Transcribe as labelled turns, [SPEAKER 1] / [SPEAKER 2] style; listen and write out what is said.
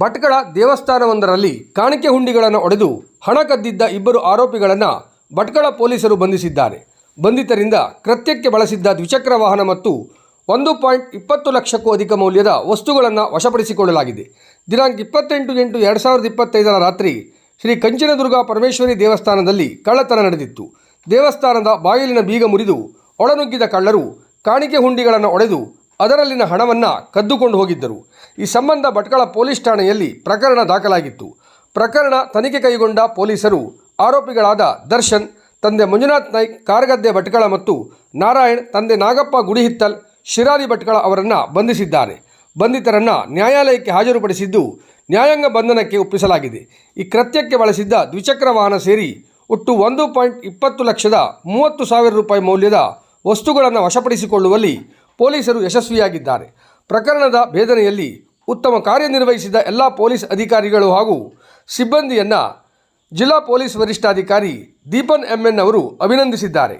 [SPEAKER 1] ಭಟ್ಕಳ ದೇವಸ್ಥಾನವೊಂದರಲ್ಲಿ ಕಾಣಿಕೆ ಹುಂಡಿಗಳನ್ನು ಒಡೆದು ಹಣ ಕದ್ದಿದ್ದ ಇಬ್ಬರು ಆರೋಪಿಗಳನ್ನು ಭಟ್ಕಳ ಪೊಲೀಸರು ಬಂಧಿಸಿದ್ದಾರೆ. ಬಂಧಿತರಿಂದ ಕೃತ್ಯಕ್ಕೆ ಬಳಸಿದ್ದ ದ್ವಿಚಕ್ರ ವಾಹನ ಮತ್ತು ಒಂದು ಪಾಯಿಂಟ್ ಇಪ್ಪತ್ತು ಲಕ್ಷಕ್ಕೂ ಅಧಿಕ ಮೌಲ್ಯದ ವಸ್ತುಗಳನ್ನು ವಶಪಡಿಸಿಕೊಳ್ಳಲಾಗಿದೆ. ದಿನಾಂಕ ಇಪ್ಪತ್ತೆಂಟು ಎಂಟು ಎರಡು ಸಾವಿರದ ಇಪ್ಪತ್ತೈದರ ರಾತ್ರಿ ಶ್ರೀ ಕಂಚಿನದುರ್ಗ ಪರಮೇಶ್ವರಿ ದೇವಸ್ಥಾನದಲ್ಲಿ ಕಳ್ಳತನ ನಡೆದಿತ್ತು. ದೇವಸ್ಥಾನದ ಬಾಗಿಲಿನ ಬೀಗ ಮುರಿದು ಒಳನುಗ್ಗಿದ ಕಳ್ಳರು ಕಾಣಿಕೆ ಹುಂಡಿಗಳನ್ನು ಒಡೆದು ಅದರಲ್ಲಿನ ಹಣವನ್ನು ಕದ್ದುಕೊಂಡು ಹೋಗಿದ್ದರು. ಈ ಸಂಬಂಧ ಭಟ್ಕಳ ಪೊಲೀಸ್ ಠಾಣೆಯಲ್ಲಿ ಪ್ರಕರಣ ದಾಖಲಾಗಿತ್ತು. ಪ್ರಕರಣ ತನಿಖೆ ಕೈಗೊಂಡ ಪೊಲೀಸರು ಆರೋಪಿಗಳಾದ ದರ್ಶನ್, ತಂದೆ ಮಂಜುನಾಥ್ ನಾಯ್ಕ್, ಕಾರಗದ್ದೆ ಭಟ್ಕಳ ಮತ್ತು ನಾರಾಯಣ್, ತಂದೆ ನಾಗಪ್ಪ ಗುಡಿಹಿತ್ತಲ್, ಶಿರಾರಿ ಭಟ್ಕಳ ಅವರನ್ನು ಬಂಧಿಸಿದ್ದಾರೆ. ಬಂಧಿತರನ್ನು ನ್ಯಾಯಾಲಯಕ್ಕೆ ಹಾಜರುಪಡಿಸಿದ್ದು ನ್ಯಾಯಾಂಗ ಬಂಧನಕ್ಕೆ ಒಪ್ಪಿಸಲಾಗಿದೆ. ಈ ಕೃತ್ಯಕ್ಕೆ ಬಳಸಿದ್ದ ದ್ವಿಚಕ್ರ ವಾಹನ ಸೇರಿ ಒಟ್ಟು ಒಂದು ಪಾಯಿಂಟ್ ಇಪ್ಪತ್ತು ಲಕ್ಷದ ಮೂವತ್ತು ಸಾವಿರ ರೂಪಾಯಿ ಮೌಲ್ಯದ ವಸ್ತುಗಳನ್ನು ವಶಪಡಿಸಿಕೊಳ್ಳುವಲ್ಲಿ ಪೊಲೀಸರು ಯಶಸ್ವಿಯಾಗಿದ್ದಾರೆ. ಪ್ರಕರಣದ ಭೇದನೆಯಲ್ಲಿ ಉತ್ತಮ ಕಾರ್ಯನಿರ್ವಹಿಸಿದ ಎಲ್ಲ ಪೊಲೀಸ್ ಅಧಿಕಾರಿಗಳು ಹಾಗೂ ಸಿಬ್ಬಂದಿಯನ್ನು ಜಿಲ್ಲಾ ಪೊಲೀಸ್ ವರಿಷ್ಠಾಧಿಕಾರಿ ದೀಪನ್ ಎಂಎನ್ ಅವರು ಅಭಿನಂದಿಸಿದ್ದಾರೆ.